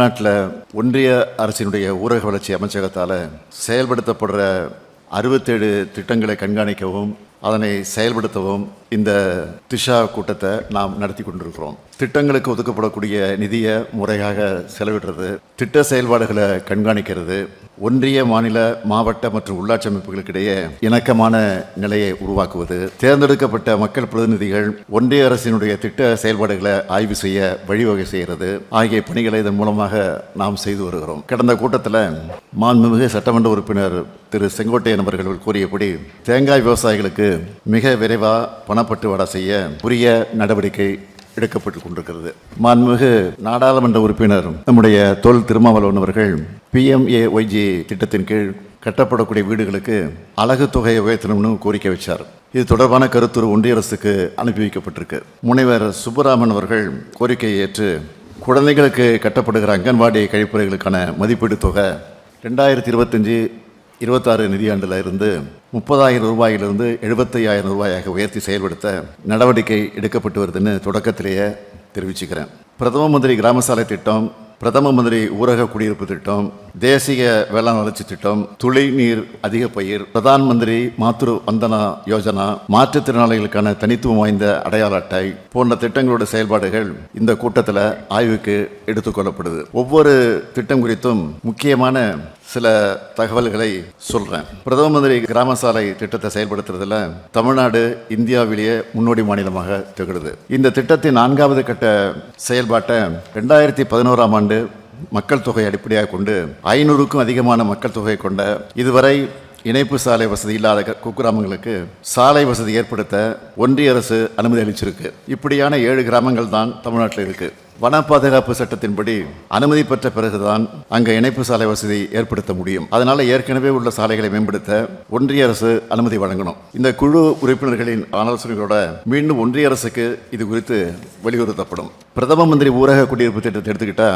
தமிழ்நாட்டில் ஒன்றிய அரசினுடைய ஊரக வளர்ச்சி அமைச்சகத்தால் செயல்படுத்தப்படுற அறுபத்தேழு திட்டங்களை கண்காணிக்கவும் அதனை செயல்படுத்தவும் இந்த திஷா கூட்டத்தை நாம் நடத்தி கொண்டிருக்கிறோம். திட்டங்களுக்கு ஒதுக்கப்படக்கூடிய நிதியை முறையாக செலவிடுறது திட்ட செயல்பாடுகளை கண்காணிக்கிறது ஒன்றிய மாநில மாவட்ட மற்றும் உள்ளாட்சி அமைப்புகளுக்கிடையே இணக்கமான நிலையை உருவாக்குவது தேர்ந்தெடுக்கப்பட்ட மக்கள் பிரதிநிதிகள் ஒன்றிய அரசினுடைய திட்ட செயல்பாடுகளை ஆய்வு செய்ய வழிவகை செய்கிறது. ஆகிய பணிகளை இதன் மூலமாக நாம் செய்து வருகிறோம். கடந்த கூட்டத்தில் மாண்புமிகு சட்டமன்ற உறுப்பினர் திரு செங்கோட்டையன் அவர்கள் கூறியபடி தேங்காய் விவசாயிகளுக்கு மிக விரைவாக பணப்பட்டுவாடா செய்ய உரிய நடவடிக்கை எடுக்கப்பட்டு கொண்டிருக்கிறது. மாண்புமிகு நாடாளுமன்ற உறுப்பினர் நம்முடைய தொல் திருமாவளவன் அவர்கள் பிஎம்ஏஒய்ஜி திட்டத்தின் கீழ் கட்டப்படக்கூடிய வீடுகளுக்கு அழகு தொகையை உயர்த்தணும்னு கோரிக்கை வச்சார். இது தொடர்பான கருத்துரு ஒன்றிய அரசுக்கு அனுப்பி வைக்கப்பட்டிருக்கு. முனைவர் சுப்பராமன் அவர்கள் கோரிக்கையை ஏற்று குழந்தைகளுக்கு கட்டப்படுகிற அங்கன்வாடி கழிப்பறைகளுக்கான மதிப்பீடு தொகை ரெண்டாயிரத்தி இருபத்தஞ்சி இருபத்தாறு நிதியாண்டில் இருந்து முப்பதாயிரம் ரூபாயிலிருந்து எழுபத்தையாயிரம் ரூபாயாக உயர்த்தி செயல்படுத்த நடவடிக்கை எடுக்கப்பட்டு வருதுன்னு தொடக்கத்திலேயே தெரிவிச்சுக்கிறேன். பிரதம மந்திரி கிராம சாலை திட்டம் பிரதம மந்திரி ஊரக குடியிருப்பு திட்டம் தேசிய வேளாண் வளர்ச்சி திட்டம் துளி நீர் அதிக பயிர் பிரதான் மந்திரி மாத்ரு வந்தனா யோஜனா மாற்றுத்திறனாளிகளுக்கான தனித்துவம் வாய்ந்த அடையாள அட்டை போன்ற திட்டங்களோட செயல்பாடுகள் இந்த கூட்டத்தில் ஆய்வுக்கு எடுத்துக்கொள்ளப்படுது ஒவ்வொரு திட்டம் குறித்தும் முக்கியமான சில தகவல்களை சொல்கிறேன் பிரதம மந்திரி கிராம சாலை திட்டத்தை செயல்படுத்துறதுல தமிழ்நாடு இந்தியாவிலேயே முன்னோடி மாநிலமாக திகழுது. இந்த திட்டத்தின் நான்காவது கட்ட செயல்பாட்டை ரெண்டாயிரத்தி பதினோராம் ஆண்டு மக்கள் தொகை அடிப்படையாக கொண்டு ஐநூறுக்கும் அதிகமான மக்கள் தொகை கொண்ட இதுவரை இணைப்பு சாலை வசதி இல்லாத க- குக்கிராமங்களுக்கு சாலை வசதி ஏற்படுத்த ஒன்றிய அரசு அனுமதி அளிச்சிருக்கு. இப்படியான ஏழு கிராமங்கள் தான் தமிழ்நாட்டில் இருக்குது வன பாதுகாப்பு சட்டத்தின்படி அனுமதி பெற்ற பிறகுதான் அங்கே இணைப்பு சாலை வசதி ஏற்படுத்த முடியும். அதனால ஏற்கனவே உள்ள சாலைகளை மேம்படுத்த ஒன்றிய அரசு அனுமதி வழங்கணும். இந்த குழு உறுப்பினர்களின் ஆலோசனைகளோட மீண்டும் ஒன்றிய அரசுக்கு இது குறித்து வலியுறுத்தப்படும். பிரதம மந்திரி ஊரக குடியிருப்பு திட்டத்தை எடுத்துக்கிட்டா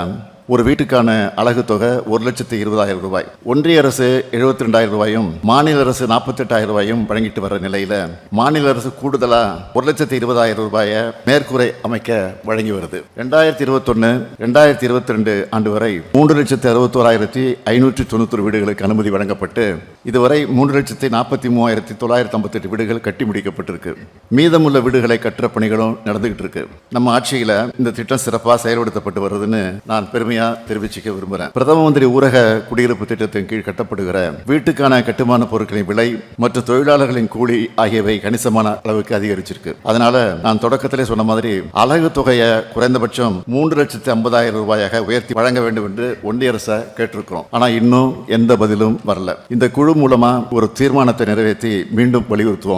ஒரு வீட்டுக்கான அழகு தொகை ஒரு லட்சத்து இருபதாயிரம் ரூபாய். ஒன்றிய அரசு எழுபத்தி ரெண்டாயிரம் ரூபாயும் மாநில அரசு நாற்பத்தெட்டாயிரம் ரூபாயும் வழங்கிட்டு வர நிலையில மாநில அரசு கூடுதலாக ஒரு லட்சத்து இருபதாயிரம் ரூபாயை மேற்கூரை அமைக்க வழங்கி வருது. ரெண்டாயிரம் ரெண்டாயிரத்தி இருபத்தொன்னு ரெண்டாயிரத்தி இருபத்தி ரெண்டு ஆண்டு வரை மூன்று லட்சத்தி அறுபத்தோராயிரத்தி ஐநூற்றி தொண்ணூத்தொரு வீடுகளுக்கு அனுமதி வழங்கப்பட்டு இதுவரை மூன்று லட்சத்தி நாற்பத்தி மூவாயிரத்தி தொள்ளாயிரத்தி ஐம்பத்தெட்டு வீடுகள் கட்டி முடிக்கப்பட்டிருக்கு. மீதமுள்ள வீடுகளை கட்டுற பணிகளும் நடந்துகிட்டு இருக்கு. நம்ம ஆட்சியில இந்த திட்டம் சிறப்பாக செயல்படுத்தப்பட்டு வருதுன்னு நான் பெருமையா தெரிவிச்சுக்க விரும்புகிறேன் பிரதம மந்திரி ஊரக குடியிருப்பு திட்டத்தின் கீழ் கட்டப்படுகிற வீட்டுக்கான கட்டுமான பொருட்களின் விலை மற்றும் தொழிலாளர்களின் கூலி ஆகியவை கணிசமான அளவுக்கு அதிகரிச்சிருக்கு. அதனால நான் தொடக்கத்திலே சொன்ன மாதிரி அழகு தொகையை குறைந்தபட்சம் மூன்று லட்சத்தி ஐம்பதாயிரம் ரூபாயாக உயர்த்தி வழங்க வேண்டும் என்று ஒன்றிய அரசை கேட்டிருக்கிறோம். ஆனா இன்னும் எந்த பதிலும் வரல. இந்த குழு மூலமா ஒரு தீர்மானத்தை நிறைவேற்றி மீண்டும் வலியுறுத்துவோம்.